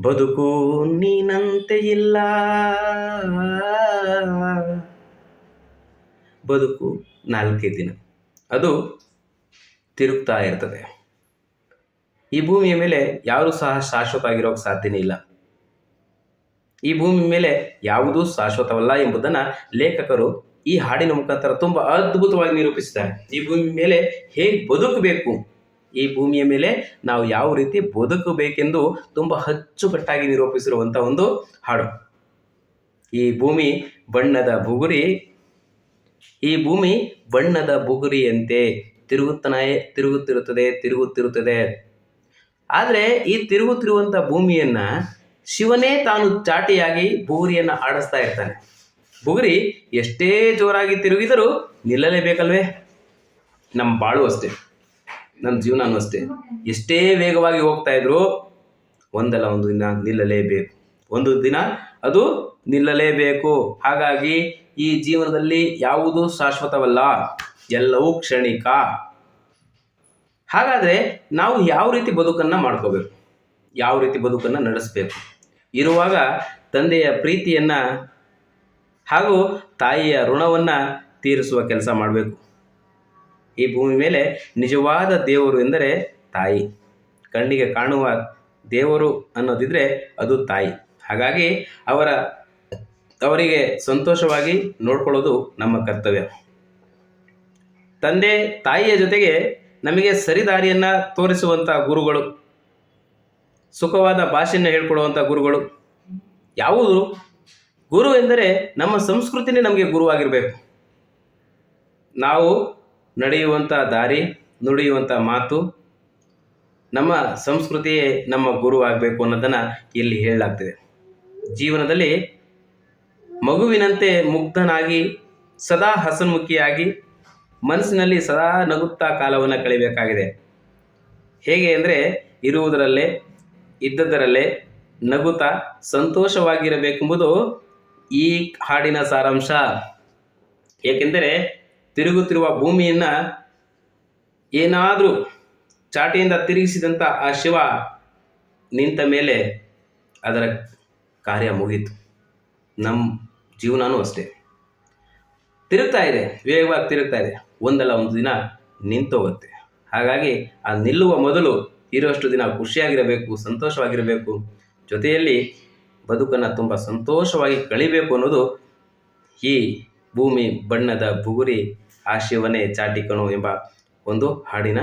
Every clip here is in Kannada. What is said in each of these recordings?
ಬದುಕು ನೀನಂತೆ ಇಲ್ಲ. ಬದುಕು ನಾಲ್ಕೇ ದಿನ. ಅದು ತಿರುಗ್ತಾ ಇರ್ತದೆ. ಈ ಭೂಮಿಯ ಮೇಲೆ ಯಾರೂ ಸಹ ಶಾಶ್ವತ ಆಗಿರೋಕ್ಕೆ ಸಾಧ್ಯನೇ ಇಲ್ಲ. ಈ ಭೂಮಿ ಮೇಲೆ ಯಾವುದೂ ಶಾಶ್ವತವಲ್ಲ ಎಂಬುದನ್ನು ಲೇಖಕರು ಈ ಹಾಡಿನ ಮುಖಾಂತರ ತುಂಬ ಅದ್ಭುತವಾಗಿ ನಿರೂಪಿಸಿದ್ದಾರೆ. ಈ ಭೂಮಿ ಮೇಲೆ ಹೇಗೆ ಬದುಕಬೇಕು? ಈ ಭೂಮಿಯ ಮೇಲೆ ನಾವು ಯಾವ ರೀತಿ ಬದುಕಬೇಕೆಂದು ತುಂಬ ಅಚ್ಚುಕಟ್ಟಾಗಿ ನಿರೂಪಿಸಿರುವಂಥ ಒಂದು ಹಾಡು. ಈ ಭೂಮಿ ಬಣ್ಣದ ಬುಗುರಿ, ಈ ಭೂಮಿ ಬಣ್ಣದ ಬುಗುರಿಯಂತೆ ತಿರುಗುತ್ತನೇ, ತಿರುಗುತ್ತಿರುತ್ತದೆ ತಿರುಗುತ್ತಿರುತ್ತದೆ. ಆದರೆ ಈ ತಿರುಗುತ್ತಿರುವಂಥ ಭೂಮಿಯನ್ನ ಶಿವನೇ ತಾನು ಚಾಟಿಯಾಗಿ ಬುಗುರಿಯನ್ನು ಆಡಿಸ್ತಾ ಇರ್ತಾನೆ. ಬುಗುರಿ ಎಷ್ಟೇ ಜೋರಾಗಿ ತಿರುಗಿದರೂ ನಿಲ್ಲಲೇಬೇಕಲ್ವೇ? ನಮ್ಮ ಬಾಳು ಅಷ್ಟೇ. ನಮ್ಮ ಜೀವನನೂ ಅಷ್ಟೇ. ಎಷ್ಟೇ ವೇಗವಾಗಿ ಹೋಗ್ತಾ ಇದ್ರು ಒಂದಲ್ಲ ಒಂದು ದಿನ ನಿಲ್ಲಲೇಬೇಕು. ಒಂದು ದಿನ ಅದು ನಿಲ್ಲಲೇಬೇಕು. ಹಾಗಾಗಿ ಈ ಜೀವನದಲ್ಲಿ ಯಾವುದು ಶಾಶ್ವತವಲ್ಲ. ಎಲ್ಲವೂ ಕ್ಷಣಿಕ. ಹಾಗಾದರೆ ನಾವು ಯಾವ ರೀತಿ ಬದುಕನ್ನು ಮಾಡ್ಕೋಬೇಕು? ಯಾವ ರೀತಿ ಬದುಕನ್ನು ನಡೆಸಬೇಕು? ಇರುವಾಗ ತಂದೆಯ ಪ್ರೀತಿಯನ್ನು ಹಾಗೂ ತಾಯಿಯ ಋಣವನ್ನು ತೀರಿಸುವ ಕೆಲಸ ಮಾಡಬೇಕು. ಈ ಭೂಮಿ ಮೇಲೆ ನಿಜವಾದ ದೇವರು ಎಂದರೆ ತಾಯಿ. ಕಣ್ಣಿಗೆ ಕಾಣುವ ದೇವರು ಅನ್ನೋದಿದ್ರೆ ಅದು ತಾಯಿ. ಹಾಗಾಗಿ ಅವರ, ಅವರಿಗೆ ಸಂತೋಷವಾಗಿ ನೋಡ್ಕೊಳ್ಳೋದು ನಮ್ಮ ಕರ್ತವ್ಯ. ತಂದೆ ತಾಯಿಯ ಜೊತೆಗೆ ನಮಗೆ ಸರಿದಾರಿಯನ್ನು ತೋರಿಸುವಂಥ ಗುರುಗಳು, ಸುಖವಾದ ಭಾಷೆಯನ್ನು ಹೇಳ್ಕೊಡುವಂಥ ಗುರುಗಳು. ಯಾವುದು? ಗುರು ಎಂದರೆ ನಮ್ಮ ಸಂಸ್ಕೃತಿನೇ ನಮಗೆ ಗುರುವಾಗಿರಬೇಕು. ನಾವು ನಡೆಯುವಂಥ ದಾರಿ ನುಡಿಯುವಂಥ ಮಾತು ನಮ್ಮ ಸಂಸ್ಕೃತಿಯೇ ನಮ್ಮ ಗುರು ಆಗಬೇಕು ಅನ್ನೋದನ್ನು ಇಲ್ಲಿ ಹೇಳಲಾಗ್ತದೆ. ಜೀವನದಲ್ಲಿ ಮಗುವಿನಂತೆ ಮುಗ್ಧನಾಗಿ ಸದಾ ಹಸನ್ಮುಖಿಯಾಗಿ, ಮನಸ್ಸಿನಲ್ಲಿ ಸದಾ ನಗುತ್ತಾ ಕಾಲವನ್ನು ಕಳಿಬೇಕಾಗಿದೆ. ಹೇಗೆ ಅಂದರೆ ಇರುವುದರಲ್ಲೇ ಇದ್ದದರಲ್ಲೇ ನಗುತ್ತಾ ಸಂತೋಷವಾಗಿರಬೇಕೆಂಬುದು ಈ ಹಾಡಿನ ಸಾರಾಂಶ. ಏಕೆಂದರೆ ತಿರುಗುತ್ತಿರುವ ಭೂಮಿಯನ್ನು ಏನಾದರೂ ಚಾಟಿಯಿಂದ ತಿರುಗಿಸಿದಂಥ ಆ ಶಿವ ನಿಂತ ಮೇಲೆ ಅದರ ಕಾರ್ಯ ಮುಗೀತು. ನಮ್ಮ ಜೀವನನೂ ಅಷ್ಟೇ. ತಿರುಗ್ತಾ ಇದೆ, ವೇಗವಾಗಿ ತಿರುಗ್ತಾ ಇದೆ. ಒಂದಲ್ಲ ಒಂದು ದಿನ ನಿಂತೋಗುತ್ತೆ. ಹಾಗಾಗಿ ಆ ನಿಲ್ಲುವ ಮೊದಲು ಇರುವಷ್ಟು ದಿನ ಖುಷಿಯಾಗಿರಬೇಕು, ಸಂತೋಷವಾಗಿರಬೇಕು. ಜೊತೆಯಲ್ಲಿ ಬದುಕನ್ನು ತುಂಬ ಸಂತೋಷವಾಗಿ ಕಳಿಬೇಕು ಅನ್ನೋದು ಈ ಭೂಮಿ ಬಣ್ಣದ ಬುಗುರಿ ಆ ಶಿವನೇ ಚಾಟಿಕಣು ಎಂಬ ಒಂದು ಹಾಡಿನ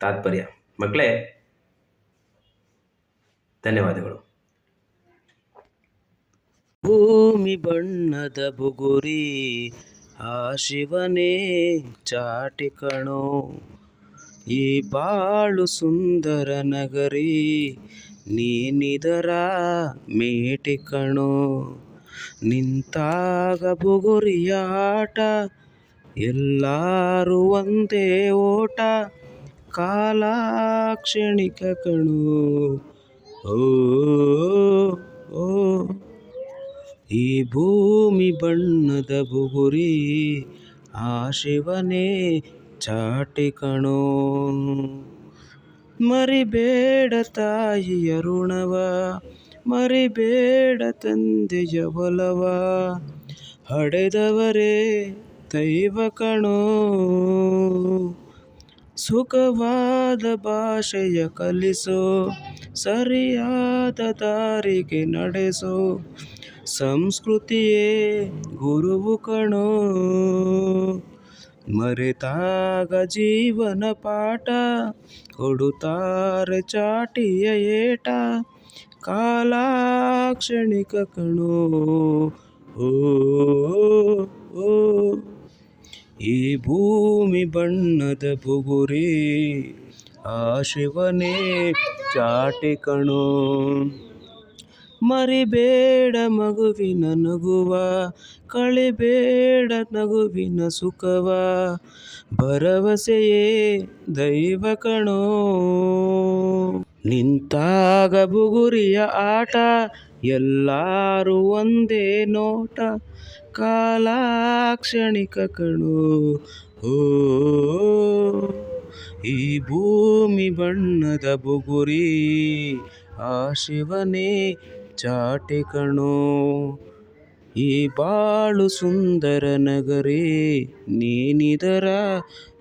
ತಾತ್ಪರ್ಯ. ಮಕ್ಕಳೇ, ಧನ್ಯವಾದಗಳು. ಭೂಮಿ ಬಣ್ಣದ ಬುಗುರಿ ಆ ಶಿವನೇ ಚಾಟಿಕಣು. ಈ ಬಾಳು ಸುಂದರ ನಗರಿ, ನೀನಿದರ ಮೇಟಿಕಣು. ನಿಂತಾಗ ಬುಗುರಿಯ ಆಟ ಎಲ್ಲರೂ ಒಂದೇ ಓಟ ಕಾಲ ಕ್ಷಣಿಕ ಕಣು ಓ ಓ. ಈ ಭೂಮಿ ಬಣ್ಣದ ಬುಗುರಿ, ಆ ಶಿವನೇ ಚಾಟಿ ಕಣೋ. ಮರಿಬೇಡ ತಾಯಿಯ ಋಣವ, ಮರಿಬೇಡ ತಂದೆಯ ಒಲವ. ಹಡೆದವರೇ ದೈವ ಕಣೋ. ಸುಖವಾದ ಭಾಷೆಯ ಕಲಿಸೋ, ಸರಿಯಾದ ದಾರಿಗೆ ನಡೆಸೋ ಸಂಸ್ಕೃತಿಯೇ ಗುರುವು ಕಣೋ. ಮರೆತಾಗ ಜೀವನ ಪಾಠ, ಕೊಡುತ್ತಾರೆ ಚಾಟಿಯ ಏಟ, ಕಾಲಾಕ್ಷಣಿಕ ಕಣೋ. ಓ ಓ ಈ ಭೂಮಿ ಬಣ್ಣದ ಬುಗುರಿ ಆ ಶಿವನೇ ಚಾಟಿ ಕಣೋ. ಮರಿಬೇಡ ಮಗುವಿನ ನಗುವ, ಕಳಿಬೇಡ ನಗುವಿನ ಸುಖವ, ಭರವಸೆಯೇ ದೈವ ಕಣೋ. ನಿಂತಾಗ ಬುಗುರಿಯ ಆಟ, ಎಲ್ಲರೂ ಒಂದೇ ನೋಟ ಕಾಲಾಕ್ಷಣಿಕ ಕಣೋ ಓ ಈ ಭೂಮಿ ಬಣ್ಣದ ಬುಗುರಿ, ಆ ಶಿವನೇ ಚಾಟೆ ಕಣೋ. ಈ ಬಾಳು ಸುಂದರ ನಗರೇ, ನೀನಿದರ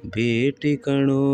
ಭೇಟಿ ಕಣೋ.